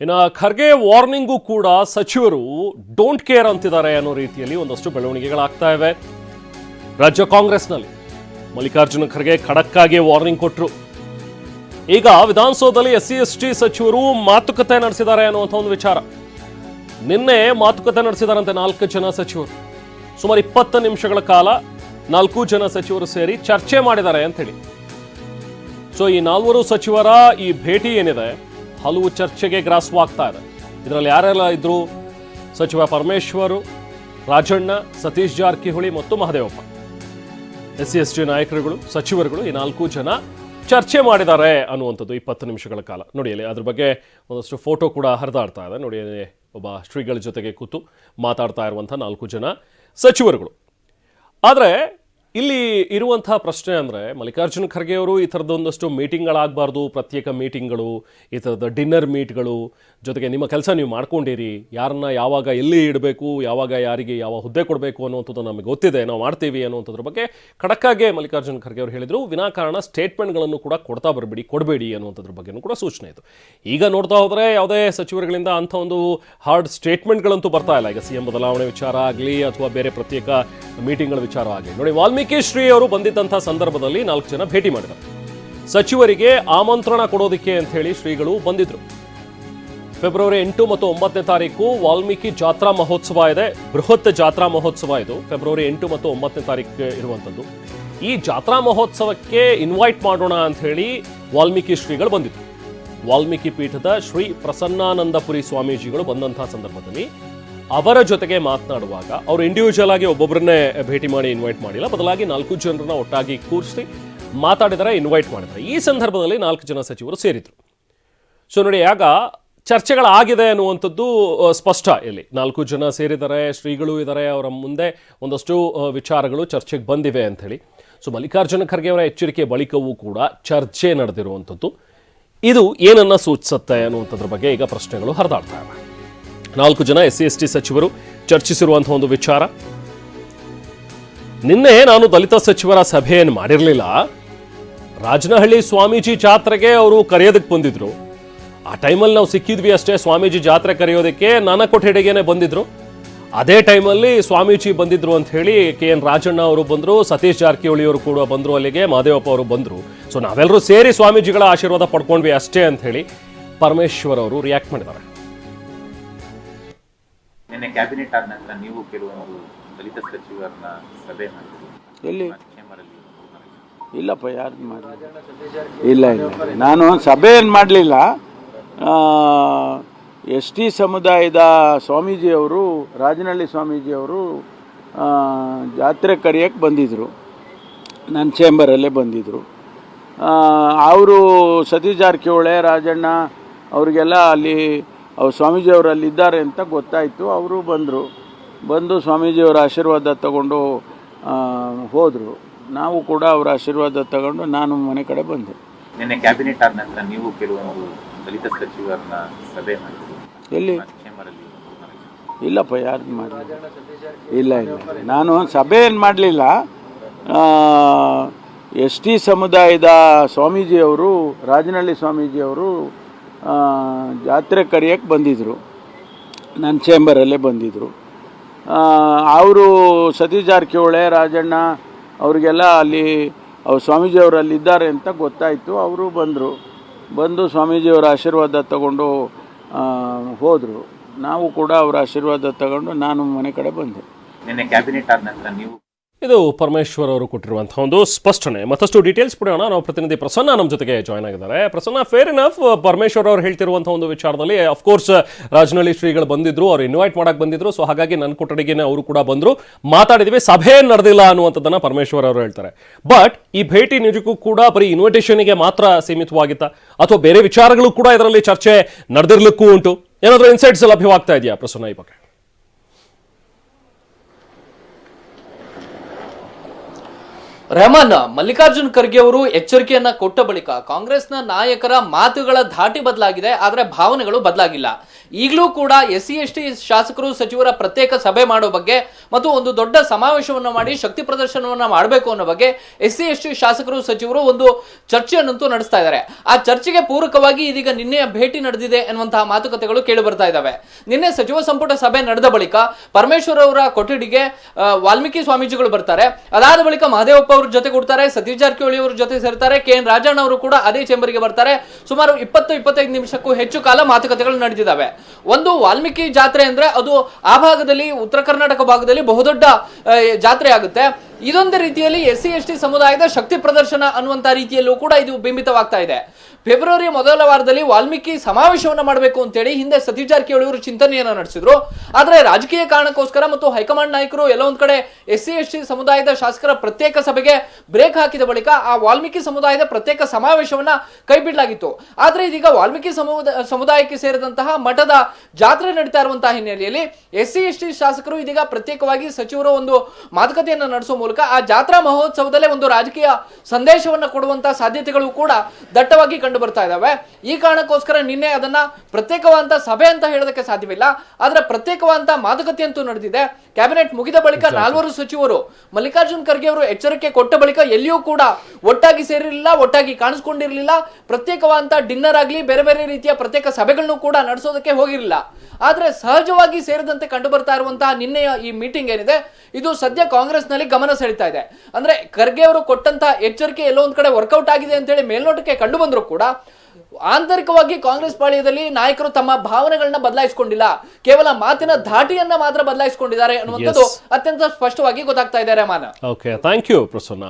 ಇನ್ನು ಖರ್ಗೆ ವಾರ್ನಿಂಗು ಕೂಡ ಸಚಿವರು ಡೋಂಟ್ ಕೇರ್ ಅಂತಿದ್ದಾರೆ ಅನ್ನೋ ರೀತಿಯಲ್ಲಿ ಒಂದಷ್ಟು ಬೆಳವಣಿಗೆಗಳಾಗ್ತಾ ಇವೆ. ರಾಜ್ಯ ಕಾಂಗ್ರೆಸ್ನಲ್ಲಿ ಮಲ್ಲಿಕಾರ್ಜುನ ಖರ್ಗೆ ಖಡಕ್ಕಾಗಿ ವಾರ್ನಿಂಗ್ ಕೊಟ್ಟರು ಈಗ ವಿಧಾನಸೌಧದಲ್ಲಿ ಎಸ್ ಸಿ ಎಸ್ ಟಿ ಸಚಿವರು ಮಾತುಕತೆ ನಡೆಸಿದ್ದಾರೆ ಅನ್ನುವಂಥ ಒಂದು ವಿಚಾರ. ನಿನ್ನೆ ಮಾತುಕತೆ ನಡೆಸಿದಾರಂತೆ ನಾಲ್ಕು ಜನ ಸಚಿವರು. ಸುಮಾರು ಇಪ್ಪತ್ತು ನಿಮಿಷಗಳ ಕಾಲ ನಾಲ್ಕು ಜನ ಸಚಿವರು ಸೇರಿ ಚರ್ಚೆ ಮಾಡಿದ್ದಾರೆ ಅಂತೇಳಿ ಸೊ ಈ ನಾಲ್ವರು ಸಚಿವರ ಈ ಭೇಟಿ ಏನಿದೆ ಹಲವು ಚರ್ಚೆಗೆ ಗ್ರಾಸವಾಗ್ತಾ ಇದೆ. ಇದರಲ್ಲಿ ಯಾರೆಲ್ಲ ಇದ್ರು? ಸಚಿವ ಪರಮೇಶ್ವರ್, ರಾಜಣ್ಣ, ಸತೀಶ್ ಜಾರಕಿಹೊಳಿ ಮತ್ತು Mahadevappa. S C S T ನಾಯಕರುಗಳು, ಸಚಿವರುಗಳು ಈ ನಾಲ್ಕು ಜನ ಚರ್ಚೆ ಮಾಡಿದ್ದಾರೆ ಅನ್ನುವಂಥದ್ದು ಇಪ್ಪತ್ತು ನಿಮಿಷಗಳ ಕಾಲ. ನೋಡಿ ಅಲ್ಲಿ ಅದ್ರ ಬಗ್ಗೆ ಒಂದಷ್ಟು ಫೋಟೋ ಕೂಡ ಹರಿದಾಡ್ತಾ ಇದೆ. ನೋಡಿ ಒಬ್ಬ ಶ್ರೀಗಳ ಜೊತೆಗೆ ಕೂತು ಮಾತಾಡ್ತಾ ಇರುವಂಥ ನಾಲ್ಕು ಜನ ಸಚಿವರುಗಳು. ಆದರೆ ಇಲ್ಲಿ ಇರುವಂತಹ ಪ್ರಶ್ನೆ ಅಂದರೆ ಮಲ್ಲಿಕಾರ್ಜುನ ಖರ್ಗೆ ಅವರು ಈ ಥರದ ಒಂದಷ್ಟು ಮೀಟಿಂಗ್ಗಳಾಗಬಾರ್ದು, ಪ್ರತ್ಯೇಕ ಮೀಟಿಂಗ್ಗಳು, ಈ ಥರದ ಡಿನ್ನರ್ ಮೀಟ್ಗಳು. ಜೊತೆಗೆ ನಿಮ್ಮ ಕೆಲಸ ನೀವು ಮಾಡ್ಕೊಂಡಿರಿ. ಯಾರನ್ನ ಯಾವಾಗ ಎಲ್ಲಿ ಇಡಬೇಕು, ಯಾವಾಗ ಯಾರಿಗೆ ಯಾವ ಹುದ್ದೆ ಕೊಡಬೇಕು ಅನ್ನುವಂಥದ್ದು ನಮಗೆ ಗೊತ್ತಿದೆ. ನಾವು ಮಾಡ್ತೀವಿ ಅನ್ನುವಂಥದ್ರ ಬಗ್ಗೆ ಖಡಕ್ಕಾಗೆ ಮಲ್ಲಿಕಾರ್ಜುನ ಖರ್ಗೆ ಅವರು ಹೇಳಿದರು. ವಿನಾಕಾರಣ ಸ್ಟೇಟ್ಮೆಂಟ್ಗಳನ್ನು ಕೂಡ ಕೊಡ್ತಾ ಬರಬೇಡಿ, ಕೊಡಬೇಡಿ ಅನ್ನುವಂಥದ್ರ ಬಗ್ಗೆನೂ ಕೂಡ ಸೂಚನೆ ಇತ್ತು. ಈಗ ನೋಡ್ತಾ ಹೋದರೆ ಯಾವುದೇ ಸಚಿವರುಗಳಿಂದ ಅಂಥ ಒಂದು ಹಾರ್ಡ್ ಸ್ಟೇಟ್ಮೆಂಟ್ಗಳಂತೂ ಬರ್ತಾ ಇಲ್ಲ. ಈಗ ಸಿ ಎಂ ಬದಲಾವಣೆ ವಿಚಾರ ಆಗಲಿ ಅಥವಾ ಬೇರೆ ಪ್ರತ್ಯೇಕ ಮೀಟಿಂಗ್ಗಳ ವಿಚಾರ ಆಗಲಿ. ನೋಡಿ, ವಾಲ್ಮೀಕಿ ಶ್ರೀ ಅವರು ಬಂದಿದ್ದಂಥ ಸಂದರ್ಭದಲ್ಲಿ ನಾಲ್ಕು ಜನ ಭೇಟಿ ಮಾಡಿದರು. ಸಚಿವರಿಗೆ ಆಮಂತ್ರಣ ಕೊಡೋದಕ್ಕೆ ಅಂತ ಹೇಳಿ ಶ್ರೀಗಳು ಬಂದಿದ್ರು. ಫೆಬ್ರವರಿ ಎಂಟು ಮತ್ತು ಒಂಬತ್ತನೇ ತಾರೀಕು ವಾಲ್ಮೀಕಿ ಜಾತ್ರಾ ಮಹೋತ್ಸವ ಇದೆ. ಬೃಹತ್ ಜಾತ್ರಾ ಮಹೋತ್ಸವ ಇದು. ಫೆಬ್ರವರಿ ಎಂಟು ಮತ್ತು ಒಂಬತ್ತನೇ ತಾರೀಕು ಇರುವಂಥದ್ದು. ಈ ಜಾತ್ರಾ ಮಹೋತ್ಸವಕ್ಕೆ ಇನ್ವೈಟ್ ಮಾಡೋಣ ಅಂತ ಹೇಳಿ ವಾಲ್ಮೀಕಿ ಶ್ರೀಗಳು ಬಂದಿದ್ರು. ವಾಲ್ಮೀಕಿ ಪೀಠದ ಶ್ರೀ ಪ್ರಸನ್ನಾನಂದಪುರಿ ಸ್ವಾಮೀಜಿಗಳು ಬಂದಂತಹ ಸಂದರ್ಭದಲ್ಲಿ ಅವರ ಜೊತೆಗೆ ಮಾತನಾಡುವಾಗ ಅವರು ಇಂಡಿವಿಜುವಲ್ ಆಗಿ ಒಬ್ಬೊಬ್ಬರನ್ನೇ ಭೇಟಿ ಮಾಡಿ ಇನ್ವೈಟ್ ಮಾಡಿಲ್ಲ. ಬದಲಾಗಿ ನಾಲ್ಕು ಜನರನ್ನ ಒಟ್ಟಾಗಿ ಕೂರಿಸಿ ಮಾತಾಡಿದರೆ ಇನ್ವೈಟ್ ಮಾಡಿದ್ದಾರೆ ಈ ಸಂದರ್ಭದಲ್ಲಿ ನಾಲ್ಕು ಜನ ಸಚಿವರು ಸೇರಿದ್ರು. ಸೊ ನೋಡಿ, ಆಗ ಚರ್ಚೆಗಳಾಗಿದೆ ಅನ್ನುವಂಥದ್ದು ಸ್ಪಷ್ಟ ಇಲ್ಲಿ. ನಾಲ್ಕು ಜನ ಸೇರಿದ್ದಾರೆ, ಶ್ರೀಗಳು ಇದ್ದಾರೆ, ಅವರ ಮುಂದೆ ಒಂದಷ್ಟು ವಿಚಾರಗಳು ಚರ್ಚೆಗೆ ಬಂದಿವೆ ಅಂಥೇಳಿ. ಸೊ ಮಲ್ಲಿಕಾರ್ಜುನ ಖರ್ಗೆ ಅವರ ಎಚ್ಚರಿಕೆ ಬಳಿಕವೂ ಕೂಡ ಚರ್ಚೆ ನಡೆದಿರುವಂಥದ್ದು. ಇದು ಏನನ್ನ ಸೂಚಿಸುತ್ತೆ ಅನ್ನುವಂಥದ್ರ ಬಗ್ಗೆ ಈಗ ಪ್ರಶ್ನೆಗಳು ಹರಿದಾಡ್ತಾ ಇವೆ. ನಾಲ್ಕು ಜನ ಎಸ್ ಸಿ ಎಸ್ ಟಿ ಸಚಿವರು ಚರ್ಚಿಸಿರುವಂತಹ ಒಂದು ವಿಚಾರ. ನಿನ್ನೆ ನಾನು ದಲಿತ ಸಚಿವರ ಸಭೆಯನ್ನು ಮಾಡಿರಲಿಲ್ಲ. ರಾಜನಹಳ್ಳಿ ಸ್ವಾಮೀಜಿ ಜಾತ್ರೆಗೆ ಅವರು ಕರೆಯೋದಕ್ಕೆ ಬಂದಿದ್ರು. ಆ ಟೈಮಲ್ಲಿ ನಾವು ಸಿಕ್ಕಿದ್ವಿ ಅಷ್ಟೇ, ಸ್ವಾಮೀಜಿ ಜಾತ್ರೆ ಕರೆಯೋದಕ್ಕೆ ನಾನಕೊಠೆಡೆಗೇನೆ ಬಂದಿದ್ರು. ಅದೇ ಟೈಮಲ್ಲಿ ಸ್ವಾಮೀಜಿ ಬಂದಿದ್ರು ಅಂತ ಹೇಳಿ ಕೆ ಎನ್ ರಾಜಣ್ಣ ಅವರು ಬಂದರು, ಸತೀಶ್ ಜಾರಕಿಹೊಳಿ ಅವರು ಕೂಡ ಬಂದರು ಅಲ್ಲಿಗೆ, ಮಾದೇವಪ್ಪ ಅವರು ಬಂದರು. ಸೊ ನಾವೆಲ್ಲರೂ ಸೇರಿ ಸ್ವಾಮೀಜಿಗಳ ಆಶೀರ್ವಾದ ಪಡ್ಕೊಂಡ್ವಿ ಅಷ್ಟೇ ಅಂತ ಹೇಳಿ ಪರಮೇಶ್ವರ್ ಅವರು ರಿಯಾಕ್ಟ್ ಮಾಡಿದ್ದಾರೆ. ನಿನ್ನೆ ಕ್ಯಾಬಿನೆಟ್ ಆದ ನಂತರ ನೀವು ಕೆಲವೊಂದು ದಲಿತ ಸಚಿವರನ್ನ ಸಭೆ ಮಾಡಿದ್ರಿ. ಎಲ್ಲಿ? ಚೇಂಬರಲ್ಲಿ ಇಲ್ಲಪ್ಪ ಯಾರು ಇಲ್ಲ ಇಲ್ಲ ನಾನು ಸಭೆ ಏನು ಮಾಡಲಿಲ್ಲ. ಎಸ್ ಟಿ ಸಮುದಾಯದ ಸ್ವಾಮೀಜಿಯವರು ರಾಜನಹಳ್ಳಿ ಸ್ವಾಮೀಜಿಯವರು ಜಾತ್ರೆ ಕರೆಯೋಕ್ಕೆ ಬಂದಿದ್ದರು ನನ್ನ ಚೇಂಬರಲ್ಲೇ ಬಂದಿದ್ದರು ಅವರು ಸತೀಶ್ ಜಾರಕಿಹೊಳೆ ರಾಜಣ್ಣ ಅವರಿಗೆಲ್ಲ ಅಲ್ಲಿ ಅವ್ರು ಸ್ವಾಮೀಜಿಯವರು ಅಲ್ಲಿದ್ದಾರೆ ಅಂತ ಗೊತ್ತಾಯಿತು. ಅವರು ಬಂದರು. ಬಂದು ಸ್ವಾಮೀಜಿಯವರ ಆಶೀರ್ವಾದ ತಗೊಂಡು ಹೋದರು. ನಾವು ಕೂಡ ಅವರ ಆಶೀರ್ವಾದ ತಗೊಂಡು ನಾನು ಮನೆ ಕಡೆ ಬಂದೆ. ನಿನ್ನೆ ಕ್ಯಾಬಿನೆಟ್ ಆದ ನಂತರ ನೀವು ಕೆಲವೊಂದು ದಲಿತ ಸಚಿವರನ್ನ ಸಭೆ ಮಾಡಿದ್ರು. ಎಲ್ಲಿ? ಇಲ್ಲಪ್ಪ ಯಾರು ಮಾಡಲಿಲ್ಲ. ಇಲ್ಲ ಇಲ್ಲ ನಾನು ಸಭೆ ಏನು ಮಾಡಲಿಲ್ಲ. ಎಸ್ ಟಿ ಸಮುದಾಯದ ಸ್ವಾಮೀಜಿಯವರು ರಾಜನಹಳ್ಳಿ ಸ್ವಾಮೀಜಿಯವರು ಜಾತ್ರೆ ಕರೆಯೋಕ್ಕೆ ಬಂದಿದ್ದರು ನನ್ನ ಚೇಂಬರಲ್ಲೇ ಬಂದಿದ್ದರು ಅವರು ಸತೀಶ್ ಜಾರಕಿಹೊಳೆ, ರಾಜಣ್ಣ, ಅವರಿಗೆಲ್ಲ ಅಲ್ಲಿ ಅವ್ರು ಸ್ವಾಮೀಜಿಯವರು ಅಲ್ಲಿದ್ದಾರೆ ಅಂತ ಗೊತ್ತಾಯಿತು. ಅವರು ಬಂದರು. ಬಂದು ಸ್ವಾಮೀಜಿಯವರ ಆಶೀರ್ವಾದ ತಗೊಂಡು ಹೋದರು. ನಾವು ಕೂಡ ಅವರ ಆಶೀರ್ವಾದ ತಗೊಂಡು ನಾನು ಮನೆ ಕಡೆ ಬಂದೆ. ನಿನ್ನೆ ಕ್ಯಾಬಿನೆಟ್ ಆದ ನಂತರ ನೀವು ಇದು ಪರಮೇಶ್ವರ್ ಅವರು ಕೊಟ್ಟಿರುವಂತಹ ಒಂದು ಸ್ಪಷ್ಟನೆ. ಮತ್ತಷ್ಟು ಡೀಟೇಲ್ಸ್ ಕೊಡೋಣ ನಾವು ಪ್ರತಿನಿಧಿ ಪ್ರಸನ್ನ ನಮ್ಮ ಜೊತೆಗೆ ಜಾಯ್ನ್ ಆಗಿದ್ದಾರೆ. ಪ್ರಸನ್ನ ಫೇರ್ ಇನಫ್ ಪರಮೇಶ್ವರ್ ಅವರು ಹೇಳ್ತಿರುವಂಥ ಒಂದು ವಿಚಾರದಲ್ಲಿ ಅಫ್ಕೋರ್ಸ್ ರಾಜನಹಳ್ಳಿ ಶ್ರೀಗಳು ಬಂದಿದ್ರು, ಅವ್ರು ಇನ್ವೈಟ್ ಮಾಡಕ್ಕೆ ಬಂದಿದ್ರು ಸೊ ಹಾಗಾಗಿ ನನ್ನ ಕೊಠಡಿಗೆನೆ ಅವರು ಕೂಡ ಬಂದ್ರು. ಮಾತಾಡಿದ್ವಿ, ಸಭೆ ನಡೆದಿಲ್ಲ ಅನ್ನುವಂಥದ್ದನ್ನು ಪರಮೇಶ್ವರ್ ಅವರು ಹೇಳ್ತಾರೆ. ಬಟ್ ಈ ಭೇಟಿ ನಿಜಕ್ಕೂ ಕೂಡ ಬರೀ ಇನ್ವಿಟೇಷನ್ಗೆ ಮಾತ್ರ ಸೀಮಿತವಾಗಿತ್ತ? ಅಥವಾ ಬೇರೆ ವಿಚಾರಗಳು ಕೂಡ ಇದರಲ್ಲಿ ಚರ್ಚೆ ನಡೆದಿರ್ಲಿಕ್ಕೂ ಉಂಟು? ಏನಾದರೂ ಇನ್ಸೈಟ್ಸ್ ಲಭ್ಯವಾಗ್ತಾ ಇದೆಯಾ ಪ್ರಸನ್ನ ಈ ಬಗ್ಗೆ? ರೆಹಮಾನ್ ಮಲ್ಲಿಕಾರ್ಜುನ್ ಖರ್ಗೆ ಅವರು ಎಚ್ಚರಿಕೆಯನ್ನ ಕೊಟ್ಟ ಬಳಿಕ ಕಾಂಗ್ರೆಸ್ನ ನಾಯಕರ ಮಾತುಗಳ ಧಾಟಿ ಬದಲಾಗಿದೆ, ಆದರೆ ಭಾವನೆಗಳು ಬದಲಾಗಿಲ್ಲ. ಈಗಲೂ ಕೂಡ ಎಸ್ ಸಿ ಎಸ್ ಶಾಸಕರು, ಸಚಿವರ ಪ್ರತ್ಯೇಕ ಸಭೆ ಮಾಡೋ ಬಗ್ಗೆ ಮತ್ತು ಒಂದು ದೊಡ್ಡ ಸಮಾವೇಶವನ್ನು ಮಾಡಿ ಶಕ್ತಿ ಪ್ರದರ್ಶನವನ್ನ ಮಾಡಬೇಕು ಅನ್ನೋ ಬಗ್ಗೆ ಎಸ್ ಸಿ ಎಸ್ ಶಾಸಕರು, ಸಚಿವರು ಒಂದು ಚರ್ಚೆಯನ್ನಂತೂ ನಡೆಸ್ತಾ ಇದ್ದಾರೆ. ಆ ಚರ್ಚೆಗೆ ಪೂರಕವಾಗಿ ಇದೀಗ ನಿನ್ನೆ ಭೇಟಿ ನಡೆದಿದೆ ಎನ್ನುವಂತಹ ಮಾತುಕತೆಗಳು ಕೇಳಿ ಬರ್ತಾ ಇದ್ದಾವೆ. ನಿನ್ನೆ ಸಚಿವ ಸಂಪುಟ ಸಭೆ ನಡೆದ ಬಳಿಕ ಪರಮೇಶ್ವರ್ ಅವರ ಕೊಠಡಿಗೆ ವಾಲ್ಮೀಕಿ ಸ್ವಾಮೀಜಿಗಳು ಬರ್ತಾರೆ. ಅದಾದ ಬಳಿಕ ಮಹದೇವಪ್ಪ ಅವ್ರ ಜೊತೆ ಕೊಡ್ತಾರೆ, ಸತೀಶ್ ಜಾರಕಿಹೊಳಿ ಅವ್ರ ಜೊತೆ ಸೇರ್ತಾರೆ, ಕೆ ಎನ್ ರಾಜಣ್ಣ ಅವರು ಕೂಡ ಅದೇ ಚೇಂಬರ್ಗೆ ಬರ್ತಾರೆ. ಸುಮಾರು ಇಪ್ಪತ್ತು, ಇಪ್ಪತ್ತೈದು ನಿಮಿಷಕ್ಕೂ ಹೆಚ್ಚು ಕಾಲ ಮಾತುಕತೆಗಳು ನಡೆದಿದ್ದಾವೆ ಒಂದು ವಾಲ್ಮೀಕಿ ಜಾತ್ರೆ ಅಂದ್ರೆ ಅದು ಆ ಭಾಗದಲ್ಲಿ ಉತ್ತರ ಕರ್ನಾಟಕ ಭಾಗದಲ್ಲಿ ಬಹುದೊಡ್ಡ ಜಾತ್ರೆ ಆಗುತ್ತೆ. ಇದೊಂದು ರೀತಿಯಲ್ಲಿ ಎಸ್ ಸಿ ಎಸ್ ಸಮುದಾಯದ ಶಕ್ತಿ ಪ್ರದರ್ಶನ ಅನ್ನುವಂತ ರೀತಿಯಲ್ಲೂ ಕೂಡ ಇದು ಬಿಂಬಿತವಾಗ್ತಾ ಇದೆ. ಫೆಬ್ರವರಿ ಮೊದಲ ವಾರದಲ್ಲಿ ವಾಲ್ಮೀಕಿ ಸಮಾವೇಶವನ್ನು ಮಾಡಬೇಕು ಅಂತೇಳಿ ಹಿಂದೆ ಸತೀಶ್ ಜಾರಕಿಹೊಳಿ ಅವರು ಚಿಂತನೆಯನ್ನ ನಡೆಸಿದ್ರು. ಆದರೆ ರಾಜಕೀಯ ಕಾರಣಕ್ಕೋಸ್ಕರ ಮತ್ತು ಹೈಕಮಾಂಡ್ ನಾಯಕರು ಎಲ್ಲ ಒಂದ್ ಕಡೆ ಎಸ್ ಸಿ ಎಸ್ ಸಮುದಾಯದ ಶಾಸಕರ ಪ್ರತ್ಯೇಕ ಸಭೆಗೆ ಬ್ರೇಕ್ ಹಾಕಿದ ಬಳಿಕ ಆ ವಾಲ್ಮೀಕಿ ಸಮುದಾಯದ ಪ್ರತ್ಯೇಕ ಸಮಾವೇಶವನ್ನ ಕೈಬಿಡಲಾಗಿತ್ತು ಆದರೆ ಇದೀಗ ವಾಲ್ಮೀಕಿ ಸಮುದಾಯ ಸಮುದಾಯಕ್ಕೆ ಸೇರಿದಂತಹ ಮಠದ ಜಾತ್ರೆ ನಡೀತಾ ಇರುವಂತಹ ಹಿನ್ನೆಲೆಯಲ್ಲಿ ಎಸ್ ಸಿ ಎಸ್ ಶಾಸಕರು ಇದೀಗ ಪ್ರತ್ಯೇಕವಾಗಿ ಸಚಿವರು ಒಂದು ಮಾತುಕತೆಯನ್ನು ನಡೆಸುವ ಮೂಲಕ ಆ ಜಾತ್ರಾ ಮಹೋತ್ಸವದಲ್ಲೇ ಒಂದು ರಾಜಕೀಯ ಸಂದೇಶವನ್ನ ಕೊಡುವಂತಹ ಸಾಧ್ಯತೆಗಳು ಕೂಡ ದಟ್ಟವಾಗಿ ಕಂಡು ಬರ್ತಾ ಇದಾವೆ. ಈ ಕಾರಣಕ್ಕೋಸ್ಕರ ನಿನ್ನೆ ಅದನ್ನ ಪ್ರತ್ಯೇಕವಾದಂತಹ ಸಭೆ ಅಂತ ಹೇಳೋದಕ್ಕೆ ಸಾಧ್ಯವಿಲ್ಲ. ಆದ್ರೆ ಪ್ರತ್ಯೇಕವಾದಂತಹ ಮಾತುಕತೆ ಅಂತೂ ನಡೆದಿದೆ. ಕ್ಯಾಬಿನೆಟ್ ಮುಗಿದ ಬಳಿಕ ನಾಲ್ವರು ಸಚಿವರು ಮಲ್ಲಿಕಾರ್ಜುನ್ ಖರ್ಗೆ ಅವರು ಎಚ್ಚರಿಕೆ ಕೊಟ್ಟ ಬಳಿಕ ಎಲ್ಲಿಯೂ ಕೂಡ ಒಟ್ಟಾಗಿ ಸೇರಿರಲಿಲ್ಲ ಒಟ್ಟಾಗಿ ಕಾಣಿಸ್ಕೊಂಡಿರಲಿಲ್ಲ. ಪ್ರತ್ಯೇಕವಾದಂತಹ ಡಿನ್ನರ್ ಆಗಲಿ ಬೇರೆ ಬೇರೆ ರೀತಿಯ ಪ್ರತ್ಯೇಕ ಸಭೆಗಳನ್ನು ಕೂಡ ನಡೆಸೋದಕ್ಕೆ ಹೋಗಿರಲಿಲ್ಲ. ಆದ್ರೆ ಸಹಜವಾಗಿ ಸೇರಿದಂತೆ ಕಂಡು ಬರ್ತಾ ಇರುವಂತಹ ನಿನ್ನೆಯ ಈ ಮೀಟಿಂಗ್ ಏನಿದೆ ಇದು ಸದ್ಯ ಕಾಂಗ್ರೆಸ್ನಲ್ಲಿ ಗಮನ ಸೆಳೀತಾ ಇದೆ. ಅಂದ್ರೆ ಖರ್ಗೆ ಅವರು ಕೊಟ್ಟಂತ ಎಚ್ಚರಿಕೆ ಎಲ್ಲೋ ಒಂದ್ ಕಡೆ ವರ್ಕೌಟ್ ಆಗಿದೆ ಅಂತ ಹೇಳಿ ಮೇಲ್ನೋಟಕ್ಕೆ ಕಂಡು ಬಂದ್ರು ಕೂಡ ಆಂತರಿಕವಾಗಿ ಕಾಂಗ್ರೆಸ್ ಪಾಳ್ಯದಲ್ಲಿ ನಾಯಕರು ತಮ್ಮ ಭಾವನೆಗಳನ್ನ ಬದಲಾಯಿಸಿಕೊಂಡಿಲ್ಲ. ಕೇವಲ ಮಾತಿನ ಧಾಟಿಯನ್ನ ಮಾತ್ರ ಬದಲಾಯಿಸಿಕೊಂಡಿದ್ದಾರೆ ಅನ್ನುವಂಥದ್ದು ಅತ್ಯಂತ ಸ್ಪಷ್ಟವಾಗಿ ಗೊತ್ತಾಗ್ತಾ ಇದೆ ಮಾನ ಓಕೆ ಥ್ಯಾಂಕ್ ಯು ಪ್ರಸನ್ನ.